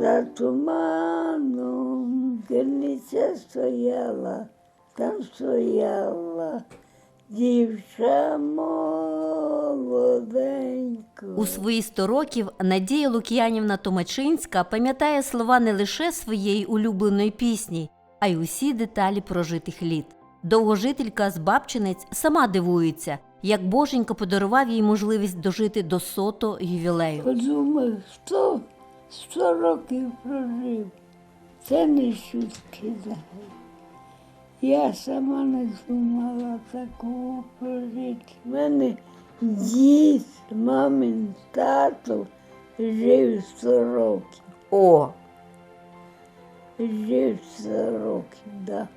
За туманом керниця стояла, там стояла дівча молоденька. У свої 100 років Надія Лук'янівна Томачинська пам'ятає слова не лише своєї улюбленої пісні, а й усі деталі прожитих літ. Довгожителька з Бабчинець сама дивується, як Боженька подарував їй можливість дожити до сото ювілею. Подумав, сто, сто років прожив. Це не шутки взагалі. Я сама не думала такого прожити. У мене дід, мамин тато жив 100 років. О, Жив 100 років, да.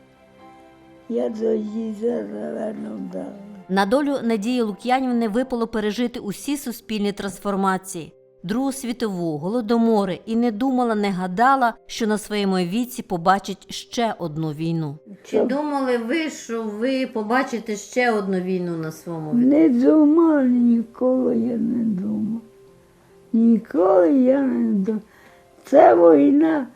Я до діда, напевно, дала. На долю Надії Лук'янівни випало пережити усі суспільні трансформації. Другу світову, голодомори, і не думала, не гадала, що на своєму віці побачить ще одну війну. Чи думали ви, що ви побачите ще одну війну на своєму віці? Не думав, ніколи я не думав. Ніколи я не думав. Це війна,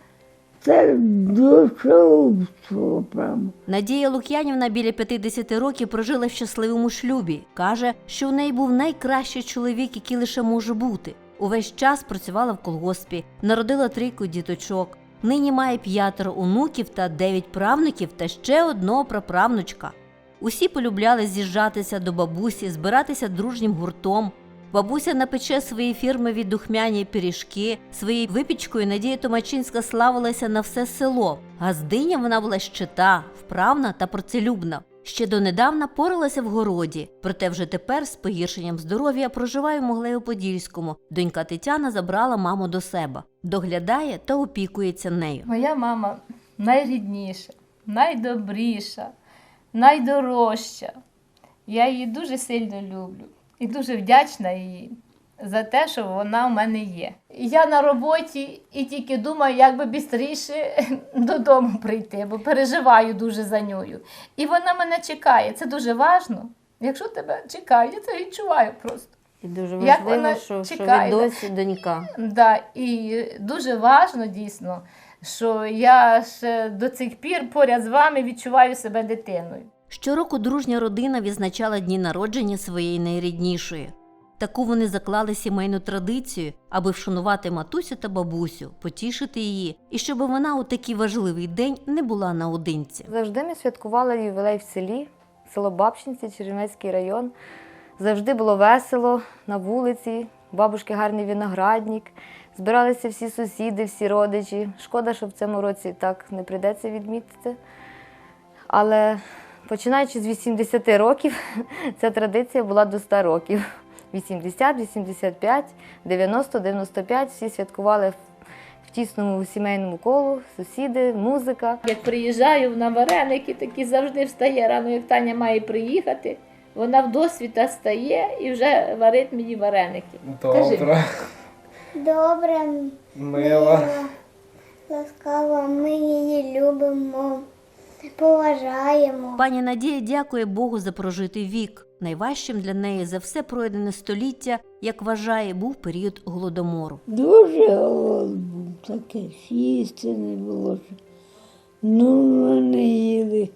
це душовство прямо. Надія Лук'янівна біля 50 років прожила в щасливому шлюбі. Каже, що в неї був найкращий чоловік, який лише може бути. Увесь час працювала в колгоспі, народила трійку діточок. Нині має п'ятеро онуків та дев'ять правнуків та ще одного праправнучка. Усі полюбляли з'їжджатися до бабусі, збиратися дружнім гуртом. Бабуся напече свої фірмові духмяні пиріжки. Своєю випічкою Надія Томачинська славилася на все село. Газдиня вона була щита, вправна та працелюбна. Ще донедавна поралася в городі, проте вже тепер з погіршенням здоров'я проживає в Моглею-Подільському. Донька Тетяна забрала маму до себе, доглядає та опікується нею. Моя мама найрідніша, найдобріша, найдорожча. Я її дуже сильно люблю і дуже вдячна їй за те, що вона в мене є. Я на роботі і тільки думаю, як би швидше додому прийти, бо переживаю дуже за нею. І вона мене чекає. Це дуже важливо. Якщо тебе чекають, я це відчуваю просто. І дуже Як важливо, вона що- що ви досі донька. Да, і дуже важно дійсно, що я ще до цих пір поряд з вами відчуваю себе дитиною. Щороку дружня родина відзначала дні народження своєї найріднішої. Таку вони заклали сімейну традицію, аби вшанувати матусю та бабусю, потішити її, і щоб вона у такий важливий день не була наодинці. Завжди ми святкували ювілей в селі, село Бабчинці, Чернівецький район. Завжди було весело на вулиці, бабушки гарний виноградник. Збиралися всі сусіди, всі родичі. Шкода, що в цьому році так не прийдеться відмітити. Але починаючи з 80 років, ця традиція була до 100 років. 80, 85, 90, 95 всі святкували в- тісному сімейному колу, сусіди, музика. Як приїжджаю на вареники, такі завжди встає рано, як Таня має приїхати. Вона в досвіта стає і вже варить мені вареники. Добре, Добре, мило. ласкава, ми її любимо, поважаємо. Пані Надія дякує Богу за прожитий вік. Найважчим для неї за все пройдене століття, як вважає, був період голодомору. Дуже голод був таке, їсти не було. Ну, не їли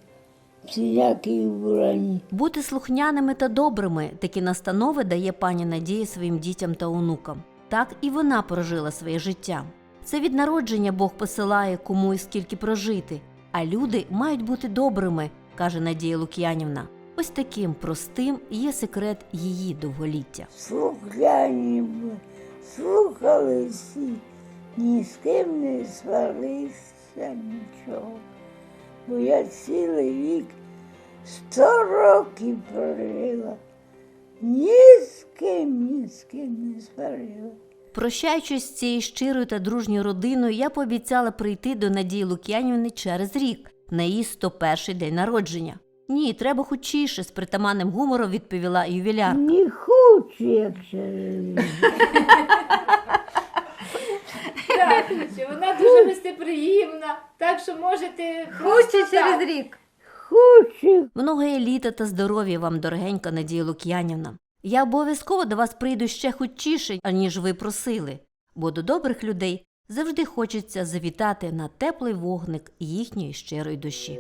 всіякі вбрані. Бути слухняними та добрими такі настанови дає пані Надія своїм дітям та онукам. Так і вона прожила своє життя. Це від народження Бог посилає кому і скільки прожити, а люди мають бути добрими, каже Надія Лук'янівна. Ось таким простим є секрет її довголіття. Слухняні були, слухали всі, ні з ким не сварився нічого. Бо я цілий вік сто років прожила. Ні з ким, ні з ким не сварила. Прощаючись з цією щирою та дружньою родиною, я пообіцяла прийти до Надії Лук'янівни через рік на її 101-й день народження. Ні, треба хучіше, з притаманним гумором відповіла ювіляр. Не хочу, як через рік. Так, що вона дуже гостеприємна, так що можете Хоче через рік. Хочу. Многое літа та здоров'я вам, дорогенька Надія Лук'янівна. Я обов'язково до вас прийду ще хутчіше, аніж ви просили. бо до добрих людей завжди хочеться завітати на теплий вогник їхньої щирої душі.